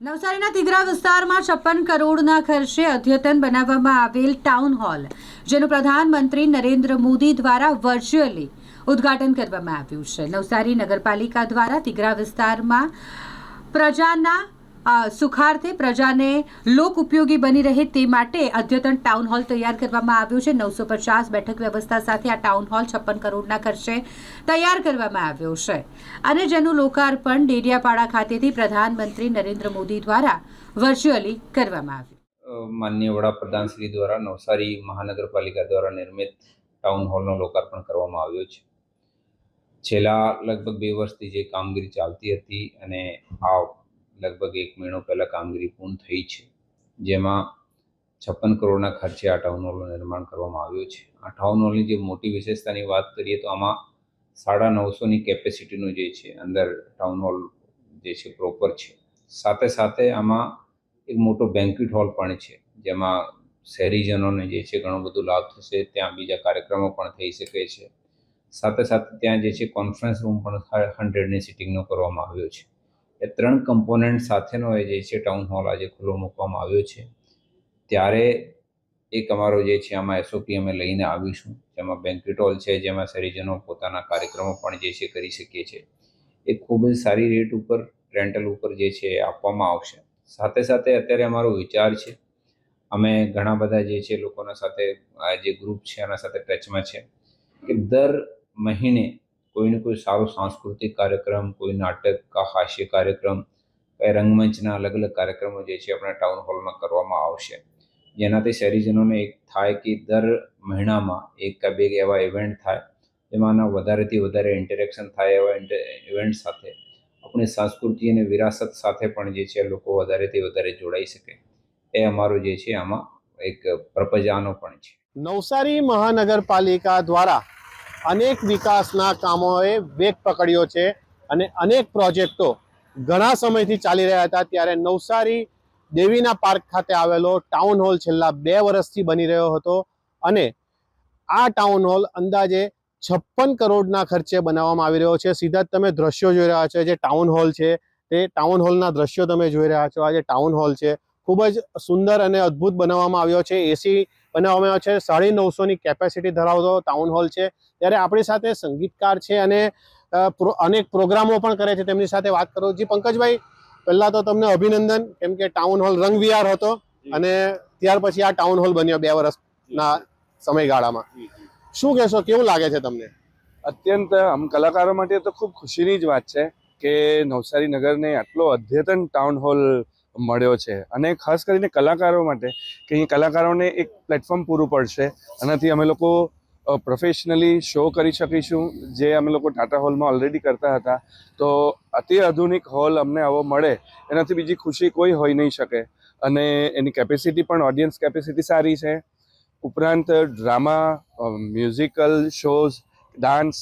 નવસારીના તિગરા વિસ્તારમાં છપ્પન કરોડના ખર્ચે અદ્યતન બનાવવામાં આવેલ ટાઉન હોલ જેનું પ્રધાનમંત્રી નરેન્દ્ર મોદી દ્વારા વર્ચ્યુઅલી ઉદ્ઘાટન કરવામાં આવ્યું છે. નવસારી નગરપાલિકા દ્વારા તિગરા વિસ્તારમાં પ્રજાના સુખાર્થે પ્રજાને લોક ઉપયોગી બની રહે તે માટે અદ્યતન ટાઉન હોલ તૈયાર કરવામાં આવ્યું છે. નવસો પચાસ બેઠક વ્યવસ્થા સાથે આ ટાઉન હોલ છપ્પન કરોડના ખર્ચે તૈયાર કરવામાં આવ્યો છે. અને જેનું લોકાર્પણ ડેડિયાપાડા ખાતેથી પ્રધાનમંત્રી નરેન્દ્ર મોદી દ્વારા વર્ચ્યુઅલી કરવામાં આવ્યું. માન્ય વડાપ્રધાન શ્રી દ્વારા નવસારી મહાનગરપાલિકા દ્વારા નિર્મિત ટાઉન હોલનો લોકાર્પણ કરવામાં આવ્યો છે. છેલ્લા લગભગ બે વર્ષથી જે કામગીરી ચાલતી હતી અને આ લગભગ એક મહિનો પહેલાં કામગીરી પૂર્ણ થઈ છે. જેમાં છપ્પન કરોડના ખર્ચે આ ટાઉન હોલનું નિર્માણ કરવામાં આવ્યું છે. આ ટાઉન હોલની જે મોટી વિશેષતાની વાત કરીએ તો આમાં સાડા નવસોની કેપેસિટીનું જે છે, અંદર ટાઉન હોલ જે છે પ્રોપર છે. સાથે સાથે આમાં એક મોટો બેન્ક્વેટ હોલ પણ છે, જેમાં શહેરીજનોને જે છે ઘણો બધો લાભ થશે, ત્યાં બીજા કાર્યક્રમો પણ થઈ શકે છે. સાથે સાથે ત્યાં જે છે કોન્ફરન્સ રૂમ પણ હંડ્રેડની સિટિંગનો કરવામાં આવ્યો છે. એ ત્રણ કમ્પોનન્ટ સાથેનો એ જે છે ટાઉન હોલ આજે ખુલ્લો મૂકવામાં આવ્યો છે. ત્યારે એક અમારો જે છે આમાં એસઓપી અમે લઈને આવીશું, જેમાં બેન્ક્વેટ હોલ છે, જેમાં શહેરીજનો પોતાના કાર્યક્રમો પણ જે છે કરી શકીએ છીએ એ ખૂબ જ સારી રેટ ઉપર રેન્ટલ ઉપર જે છે આપવામાં આવશે. સાથે સાથે અત્યારે અમારો વિચાર છે, અમે ઘણા બધા જે છે લોકોના સાથે જે ગ્રુપ છે એના સાથે ટચમાં છે, કે દર મહિને કોઈને કોઈ સારો સાંસ્કૃતિક કાર્યક્રમ, કોઈ નાટક કા હાસ્ય કાર્યક્રમ, કઈ રંગમંચના અલગ અલગ કાર્યક્રમો જે છે આપણા ટાઉન હોલમાં કરવામાં આવશે. જેનાથી શહેરીજનોને એક થાય કે દર મહિનામાં એક કે બે એવા ઇવેન્ટ થાય જેમાંના વધારેથી વધારે ઇન્ટરેક્શન થાય એવા ઇવેન્ટ સાથે, આપણી સંસ્કૃતિ અને વિરાસત સાથે પણ જે છે લોકો વધારેથી વધારે જોડાઈ શકે. એ અમારો જે છે આમાં એક પ્રપજાનો પણ છે. નવસારી મહાનગરપાલિકા દ્વારા અનેક વિકાસના કામોએ વેગ પકડ્યો છે અને અનેક પ્રોજેક્ટો ઘણા સમયથી ચાલી રહ્યા હતા ત્યારે નવસારી દેવીના પાર્ક ખાતે આવેલો ટાઉન હોલ છેલ્લા બે વર્ષથી બની રહ્યો હતો અને આ ટાઉન હોલ અંદાજે છપ્પન કરોડના ખર્ચે બનાવવામાં આવી રહ્યો છે. સીધા જ તમે દ્રશ્યો જોઈ રહ્યા છો. જે ટાઉન હોલ છે તે ટાઉન હોલના દ્રશ્યો તમે જોઈ રહ્યા છો. આ જે ટાઉન હોલ છે, ખૂબ જ સુંદર અને અદ્ભુત બનાવવામાં આવ્યો છે. એસી બનાવવામાં અમે છે. સાડી નવસોની કેપેસિટી ધરાવતો ટાઉન હોલ છે. ત્યારે આપણી સાથે સંગીતકાર છે અને અનેક પ્રોગ્રામો પણ કરે છે. તેમની સાથે વાત કરો. જી પંકજભાઈ પહેલાં તો તમને અભિનંદન કેમ કે ટાઉન હોલ રંગવિહાર હતો અને ત્યાર પછી આ ટાઉન હોલ બન્યો બે વર્ષના સમયગાળામાં. શું કહેશો? કેવું લાગે છે તમને? અત્યંત આમ કલાકારો માટે તો ખૂબ ખુશીની જ વાત છે કે નવસારી નગરને આટલો અદ્યતન ટાઉન હોલ મળ્યો છે. અને ખાસ કરીને કલાકારો માટે, કે અહીં કલાકારોને એક પ્લેટફોર્મ પૂરું પડશે. આનાથી અમે લોકો પ્રોફેશનલી શો કરી શકીશું. જે અમે લોકો ટાટા હોલમાં ઓલરેડી કરતા હતા. તો અતિ આધુનિક હોલ અમને આવો મળે, એનાથી બીજી ખુશી કોઈ હોઈ નહીં શકે. અને એની કેપેસિટી પણ ઓડિયન્સ કેપેસિટી સારી છે. ઉપરાંત ડ્રામા મ્યુઝિકલ શોઝ ડાન્સ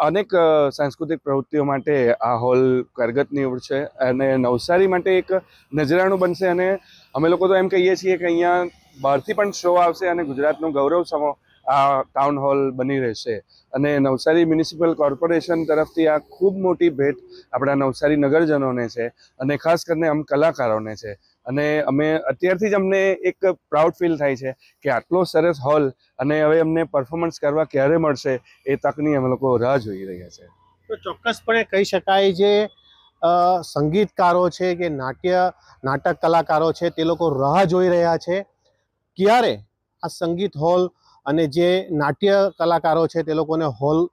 અનેક સાંસ્કૃતિક પ્રવૃત્તિઓ માટે આ હોલ કરગત નીવડશે અને નવસારી માટે એક નજરાણું બનશે અને અમે લોકો તો એમ કહીએ છીએ કે અહીંયા બહારથી પણ શો આવશે અને ગુજરાતનું ગૌરવ સમો આ ટાઉન હોલ બની રહેશે. અને નવસારી મ્યુનિસિપલ કોર્પોરેશન તરફથી આ ખૂબ મોટી ભેટ આપણા નવસારી નગરજનોને છે અને ખાસ કરીને આમ કલાકારોને છે. અને અમે અત્યારથી જ અમને એક પ્રાઉડ ફીલ થાય છે કે આટલો સરસ હોલ અને હવે અમને પરફોર્મન્સ કરવા ક્યારે મળશે એ તકની અમે લોકો રાહ જોઈ રહ્યા છે. તો ચોક્કસપણે કહી શકાય જે સંગીતકારો છે કે નાટ્ય, નાટક કલાકારો છે તે લોકો રાહ જોઈ રહ્યા છે. ક્યારે આ સંગીત હોલ અને જે નાટ્ય કલાકારો છે તે લોકોને હોલ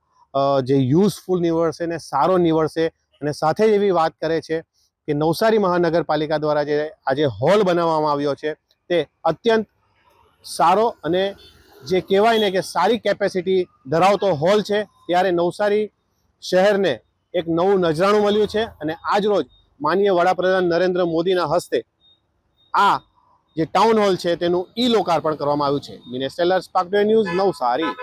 જે યુઝફુલ નીવડશે ને સારો નીવડશે અને સાથે જ એવી વાત કરે છે કે નવસારી મહાનગરપાલિકા દ્વારા જે આજે હોલ બનાવવામાં આવ્યો છે, તે અત્યંત સારો અને જે કહેવાય ને કે સારી કેપેસિટી ધરાવતો હોલ છે. ત્યારે નવસારી શહેરને એક નવું નજરાણું મળ્યું છે અને આજ રોજ માનીય વડાપ્રધાન નરેન્દ્ર મોદીના હસ્તે આ જે ટાઉન હોલ છે, તેનું ઈ લોકાર્પણ કરવામાં આવ્યું છે. મિનેસ્ટેલર્સ પાકડે ન્યૂઝ, નવસારી.